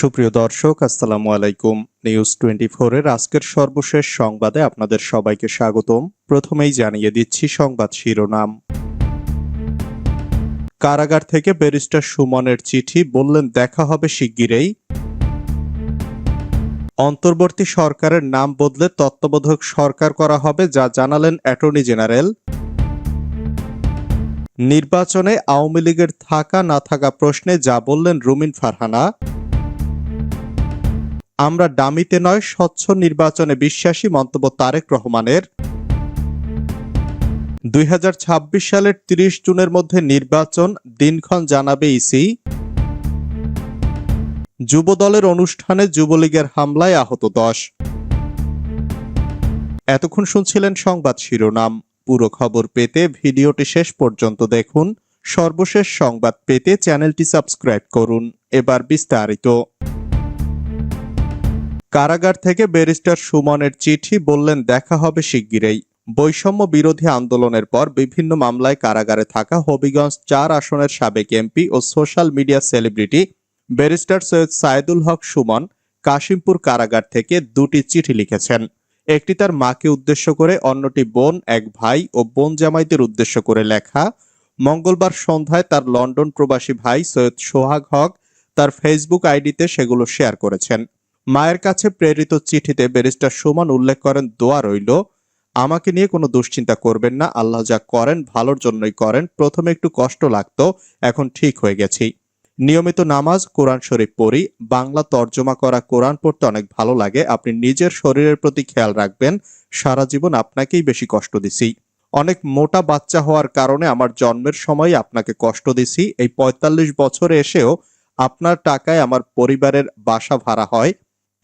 সুপ্রিয় দর্শক, আসসালামু আলাইকুম। নিউজ টোয়েন্টি এর আজকের সর্বশেষ সংবাদে আপনাদের সবাইকে স্বাগতম। প্রথমেই জানিয়ে দিচ্ছি সংবাদ শিরোনাম। কারাগার থেকে ব্যারিস্টার সুমনের চিঠি, বললেন, দেখা হবে শিগগিরই। অন্তর্বর্তী সরকারের নাম বদলে তত্ত্বাবধায়ক সরকার করা হবে, যা জানালেন অ্যাটর্নি জেনারেল। নির্বাচনে আওয়ামী লীগের থাকা না থাকা প্রশ্নে যা বললেন রুমিন ফারহানা। আমরা ডামিতে নয়, স্বচ্ছ নির্বাচনে বিশ্বাসী, মন্তব্য তারেক রহমানের। দুই হাজার ছাব্বিশ সালের ৩০ জুনের মধ্যে নির্বাচন, দিনক্ষণ জানাবে ইসি। যুবদলের অনুষ্ঠানে যুবলীগের হামলায় আহত দশ। এতক্ষণ শুনছিলেন সংবাদ শিরোনাম। পুরো খবর পেতে ভিডিওটি শেষ পর্যন্ত দেখুন। সর্বশেষ সংবাদ পেতে চ্যানেলটি সাবস্ক্রাইব করুন। এবার বিস্তারিত। কারাগার থেকে ব্যারিস্টার সুমনের চিঠি বললেন, দেখা হবে শিগগিরই। বৈষম্য বিরোধী আন্দোলনের পর বিভিন্ন মামলায় কারাগারে থাকা হবিগঞ্জ চার আসনের সাবেক এমপি ও social media celebrity barrister Syed Sayedul Haque Sumon Kashimpur কারাগার থেকে দুটি চিঠি লিখেছেন। একটি তার মাকে উদ্দেশ্য করে, অন্যটি বোন, এক ভাই ও বোন জামাইদের উদ্দেশ্য করে লেখা। মঙ্গলবার সন্ধ্যায় তার লন্ডন প্রবাসী ভাই সৈয়দ সোহাগ হক তার ফেসবুক আইডিতে সেগুলো শেয়ার করেছেন। মায়ের কাছে প্রেরিত চিঠিতে ব্যারিস্টার সুমন উল্লেখ করেন, দোয়া রইল। আমাকে নিয়ে কোনো দুশ্চিন্তা করবেন না। আল্লাহ যা করেন ভালোর জন্যই করেন। প্রথমে একটু কষ্ট লাগতো, এখন ঠিক হয়ে গেছি। নিয়মিত নামাজ, কোরআন শরীফ পড়ি। বাংলা তর্জমা করা, কোরআন পড়তে অনেক ভালো লাগে। আপনি নিজের শরীরের প্রতি খেয়াল রাখবেন। সারা জীবন আপনাকেই বেশি কষ্ট দিছি। অনেক মোটা বাচ্চা হওয়ার কারণে আমার জন্মের সময় আপনাকে কষ্ট দিছি। এই পঁয়তাল্লিশ বছরে এসেও আপনার টাকায় আমার পরিবারের বাসা ভাড়া হয়।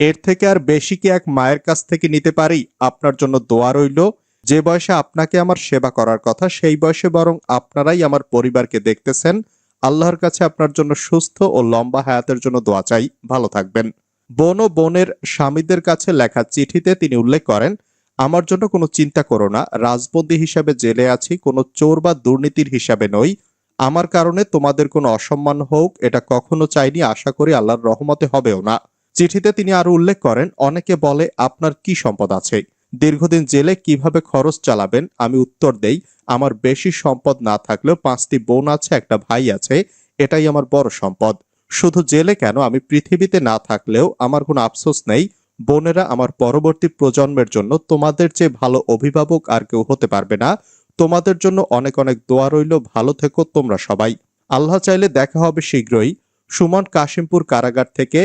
এর থেকে আর বেশি কি এক মায়ের কাছ থেকে নিতে পারি? আপনার জন্য দোয়া রইল। যে বয়সে আপনাকে আমার সেবা করার কথা, সেই বয়সে বরং আপনারাই আমার পরিবারকে দেখতেছেন। আল্লাহর কাছে আপনার জন্য সুস্থ ও লম্বা হায়াতের জন্য দোয়া চাই। ভালো থাকবেন। বোন ও বোনের স্বামীদের কাছে লেখা চিঠিতে তিনি উল্লেখ করেন, আমার জন্য কোনো চিন্তা করো না, রাজবন্দী হিসাবে জেলে আছি, কোনো চোর বা দুর্নীতির হিসাবে নই। আমার কারণে তোমাদের কোনো অসম্মান হোক, এটা কখনো চাইনি, আশা করি আল্লাহর রহমতে হবেও না। চিঠিতে তিনি আরও উল্লেখ করেন, অনেকে বলে, আপনার কি সম্পদ আছে? দীর্ঘদিন জেলে কীভাবে খরচ চালাবেন? আমি উত্তর দেই, আমার বেশি সম্পদ না থাকলেও পাঁচটি বোন আছে, একটা ভাই আছে, এটাই আমার বড় সম্পদ। শুধু জেলে কেন? আমি পৃথিবীতে না থাকলেও আমার কোনো আফসোস নেই। বোনেরা আমার পরবর্তী প্রজন্মের জন্য তোমাদের চেয়ে ভালো অভিভাবক আর কেউ হতে পারবে না। তোমাদের জন্য অনেক অনেক দোয়া রইল। ভালো থেকো তোমরা সবাই। আল্লাহ চাইলে দেখা হবে শীঘ্রই। সুমন কাশিমপুর কারাগার থেকে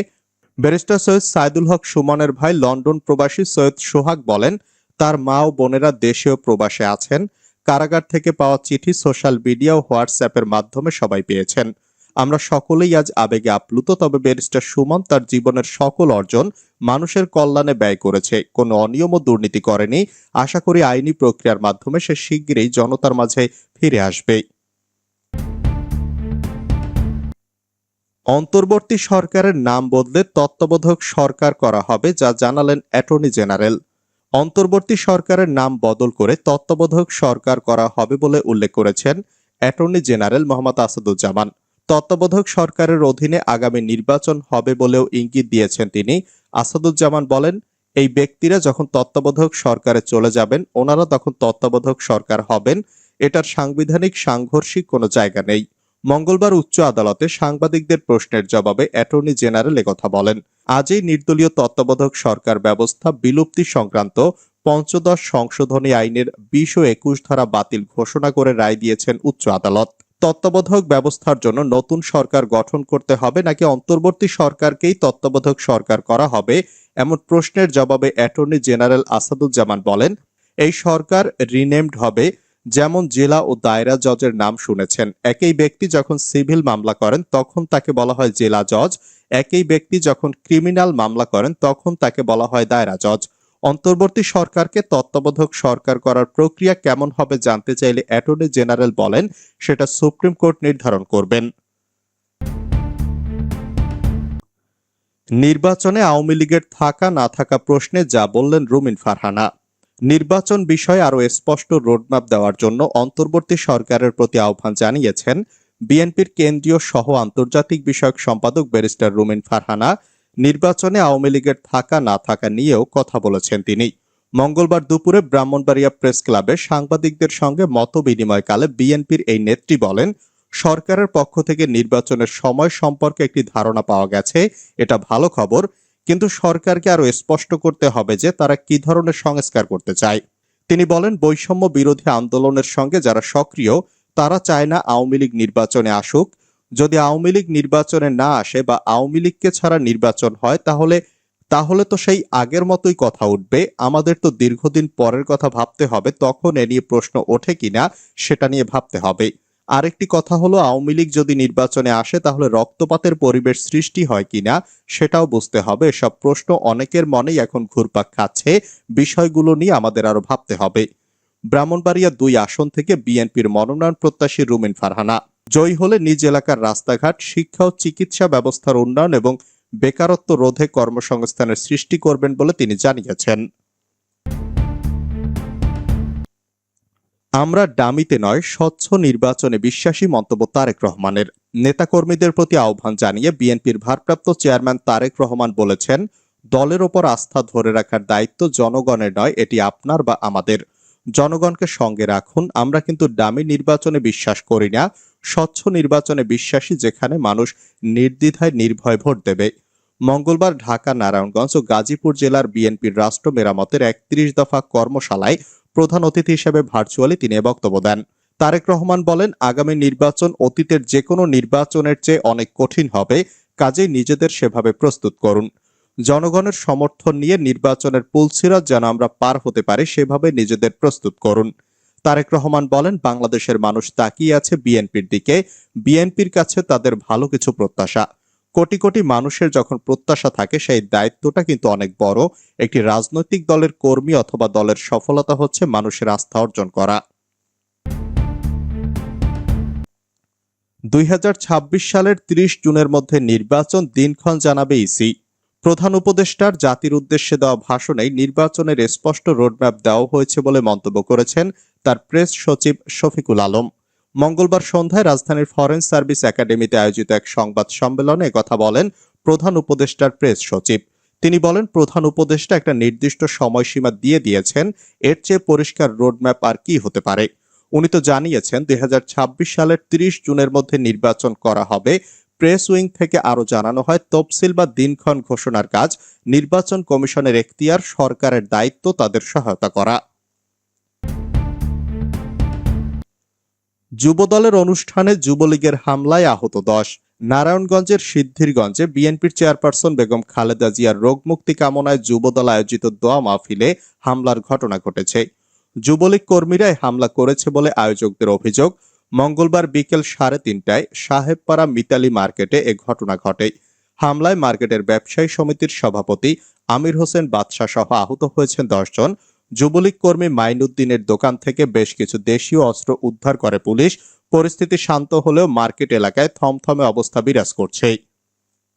ব্যারিস্টার সৈয়দ সাইদুল হক সুমনের ভাই লন্ডন প্রবাসী সৈয়দ সোহাগ বলেন, তার মা ও বোনেরা দেশে ও প্রবাসে আছেন। কারাগার থেকে পাওয়া চিঠি, সোশ্যাল মিডিয়া ও হোয়াটসঅ্যাপের মাধ্যমে সবাই পেয়েছেন। আমরা সকলেই আজ আবেগে আপ্লুত, তবে ব্যারিস্টার সুমন তার জীবনের সকল অর্জন মানুষের কল্যাণে ব্যয় করেছে। কোনো অনিয়ম ও দুর্নীতি করেনি। আশা করি আইনি প্রক্রিয়ার মাধ্যমে সে শিগগিরই জনতার মাঝে ফিরে আসবে। অন্তর্বর্তী সরকারের নাম বদলে তত্ত্বাবধায়ক সরকার করা হবে, যা জানালেন অ্যাটর্নি জেনারেল। অন্তর্বর্তী সরকারের নাম বদল করে তত্ত্বাবধায়ক সরকার করা হবে বলে উল্লেখ করেছেন অ্যাটর্নি জেনারেল মোহাম্মদ আসাদুজ্জামান। তত্ত্বাবধায়ক সরকারের অধীনে আগামী নির্বাচন হবে বলেও ইঙ্গিত দিয়েছেন তিনি। আসাদুজ্জামান বলেন, এই ব্যক্তিরা যখন তত্ত্বাবধায়ক সরকারে চলে যাবেন, ওনারা তখন তত্ত্বাবধায়ক সরকার হবেন। এটার সাংবিধানিক সাংঘর্ষিক কোনো জায়গা নেই। মঙ্গলবার উচ্চ আদালতে সাংবাদিকদের প্রশ্নের জবাবে অ্যাটর্নি জেনারেল একথা বলেন, আজই নির্দলীয় তত্ত্বাবধায়ক সরকার ব্যবস্থা বিলুপ্তি সংক্রান্ত পঞ্চদশ সংশোধনী আইনের বিশ ও একুশ ধারা বাতিল ঘোষণা করে রায় দিয়েছেন উচ্চ আদালত। তত্ত্বাবধায়ক ব্যবস্থার জন্য নতুন সরকার গঠন করতে হবে নাকি অন্তর্বর্তী সরকারকেই তত্ত্বাবধায়ক সরকার করা হবে? এমন প্রশ্নের জবাবে অ্যাটর্নি জেনারেল আসাদুজ্জামান বলেন, এই সরকার রিনেমড হবে যেমন জেলা ও দায়রা জজের নাম শুনেছেন। একই ব্যক্তি যখন সিভিল মামলা করেন, তখন তাকে বলা হয় জেলা জজ। একই ব্যক্তি যখন ক্রিমিনাল মামলা করেন, তখন তাকে বলা হয় দায়রা জজ। অন্তর্বর্তী সরকারকে তত্ত্বাবধায়ক সরকার করার প্রক্রিয়া কেমন হবে জানতে চাইলে অ্যাটর্নি জেনারেল বলেন, সেটা সুপ্রিম কোর্ট নির্ধারণ করবেন। নির্বাচনে আওয়ামী লীগের থাকা না থাকা প্রশ্নে যা বললেন রুমিন ফারহানা। নির্বাচন বিষয়ে আরও স্পষ্ট রোডম্যাপ দেওয়ার জন্য অন্তর্বর্তী সরকারের প্রতি আহ্বান জানিয়েছেন বিএনপির কেন্দ্রীয় সহ আন্তর্জাতিক বিষয়ক সম্পাদক ব্যারিস্টার রুমিন ফারহানা। নির্বাচনে আওয়ামী লীগের থাকা না থাকা নিয়েও কথা বলেছেন তিনি। মঙ্গলবার দুপুরে ব্রাহ্মণবাড়িয়া প্রেস ক্লাবে সাংবাদিকদের সঙ্গে মত বিনিময়কালে বিএনপির এই নেত্রী বলেন, সরকারের পক্ষ থেকে নির্বাচনের সময় সম্পর্কে একটি ধারণা পাওয়া গেছে, এটা ভালো খবর কিন্তু সরকারকে আরও স্পষ্ট করতে হবে যে তারা কি ধরনের সংস্কার করতে চায়। তিনি বলেন, বৈষম্য বিরোধী আন্দোলনের সঙ্গে যারা সক্রিয়, তারা চায় না আওয়ামী লীগ নির্বাচনে আসুক। যদি আওয়ামী লীগ নির্বাচনে না আসে বা আওয়ামী লীগকে ছাড়া নির্বাচন হয়, তাহলে তাহলে তো সেই আগের মতোই কথা উঠবে। আমাদের তো দীর্ঘদিন পরের কথা ভাবতে হবে, তখন এ নিয়ে প্রশ্ন ওঠে কিনা, সেটা নিয়ে ভাবতে হবে। আরেকটি কথা হলো, আওয়ামী লীগ যদি নির্বাচনে আসে, তাহলে রক্তপাতের পরিবেশ সৃষ্টি হয় কিনা সেটাও বুঝতে হবে। সব প্রশ্ন অনেকের মনেই এখন ঘুরপাক খাচ্ছে। বিষয়গুলো নিয়ে আমাদের আরও ভাবতে হবে। ব্রাহ্মণবাড়িয়া দুই আসন থেকে বিএনপির মনোনয়ন প্রত্যাশী রুমিন ফারহানা। জয়ী হলে নিজ এলাকার রাস্তাঘাট, শিক্ষা ও চিকিৎসা ব্যবস্থার উন্নয়ন এবং বেকারত্ব রোধে কর্মসংস্থানের সৃষ্টি করবেন বলে তিনি জানিয়েছেন। আমরা ডামিতে নয়, স্বচ্ছ নির্বাচনে বিশ্বাসী মন্তব্য তারেক রহমানের। নেতাকর্মীদের প্রতি আহ্বান জানিয়ে বিএনপির ভারপ্রাপ্ত চেয়ারম্যান তারেক রহমান বলেছেন, দলের ওপর আস্থা ধরে রাখার দায়িত্ব জনগণের নয়, এটি আপনার বা আমাদের। জনগণকে সঙ্গে রাখুন, আমরা কিন্তু ডামি নির্বাচনে বিশ্বাস করি না, স্বচ্ছ নির্বাচনে বিশ্বাসী যেখানে মানুষ নির্দ্বিধায় নির্ভয় ভোট দেবে। মঙ্গলবার ঢাকা, নারায়ণগঞ্জ ও গাজীপুর জেলার বিএনপির রাষ্ট্র মেরামতের একত্রিশ দফা কর্মশালায় প্রধান অতিথি হিসেবে ভার্চুয়ালি তিনি বক্তব্য দেন। তারেক রহমান বলেন, আগামী নির্বাচন অতীতের যে কোনো নির্বাচনের চেয়ে অনেক কঠিন হবে, কাজেই নিজেদের সেভাবে প্রস্তুত করুন। জনগণের সমর্থন নিয়ে নির্বাচনের পুলসিরাত যেন আমরা পার হতে পারি, সেভাবে নিজেদের প্রস্তুত করুন। তারেক রহমান বলেন, বাংলাদেশের মানুষ তাকিয়ে আছে বিএনপির দিকে। বিএনপির কাছে তাদের ভালো কিছু প্রত্যাশা। কোটি কোটি মানুষের যখন প্রত্যাশা থাকে, সেই দায়িত্বটা কিন্তু অনেক বড়। একটি রাজনৈতিক দলের কর্মী অথবা দলের সফলতা হচ্ছে মানুষের আস্থা অর্জন করা। দুই হাজার ছাব্বিশ সালের ৩০ জুনের মধ্যে নির্বাচন দিনক্ষণ জানাবে ইসি। প্রধান উপদেষ্টার জাতির উদ্দেশ্যে দেওয়া ভাষণেই নির্বাচনের স্পষ্ট রোডম্যাপ দেওয়া হয়েছে বলে মন্তব্য করেছেন তার প্রেস সচিব শফিকুল আলম। মঙ্গলবার সন্ধ্যায় রাজধানীর ফরেন সার্ভিস একাডেমিতে আয়োজিত এক সংবাদ সম্মেলনে কথা বলেন প্রধান উপদেষ্টার প্রেস সচিব। তিনি বলেন, প্রধান উপদেষ্টা একটা নির্দিষ্ট সময়সীমা দিয়ে দিয়েছেন, এর চেয়ে পরিষ্কার রোডম্যাপ আর কি হতে পারে। উনি তো জানিয়েছেন, দুই হাজার ছাব্বিশ সালের ৩০ জুনের মধ্যে নির্বাচন করা হবে। প্রেস উইং থেকে আরও জানানো হয়, তফসিল বা দিনক্ষণ ঘোষণার কাজ, নির্বাচন কমিশনের এখতিয়ার, সরকারের দায়িত্ব, তাদের সহায়তা করা। যুবদলের অনুষ্ঠানে যুবলীগের হামলায় আহত দশ। নারায়ণগঞ্জের সিদ্ধিরগঞ্জে বিএনপির চেয়ারপারসন বেগম খালেদা জিয়ার রোগ মুক্তি কামনায় যুবদল আয়োজিত দোয়া মাহফিলে হামলার ঘটনা ঘটেছে। যুবলীগ কর্মীরাই হামলা করেছে বলে আয়োজকদের অভিযোগ। মঙ্গলবার বিকেল সাড়ে তিনটায় সাহেবপাড়া মিতালি মার্কেটে এ ঘটনা ঘটে। হামলায় মার্কেটের ব্যবসায়ী সমিতির সভাপতি আমির হোসেন বাদশাহ সহ আহত হয়েছেন দশজন যুবলীগ কর্মী মাইনুদ্দিনের দোকান থেকে বেশ কিছু দেশীয় অস্ত্র উদ্ধার করে পুলিশ। পরিস্থিতি শান্ত হলেও মার্কেট এলাকায় থমথমে অবস্থা বিরাজ করছে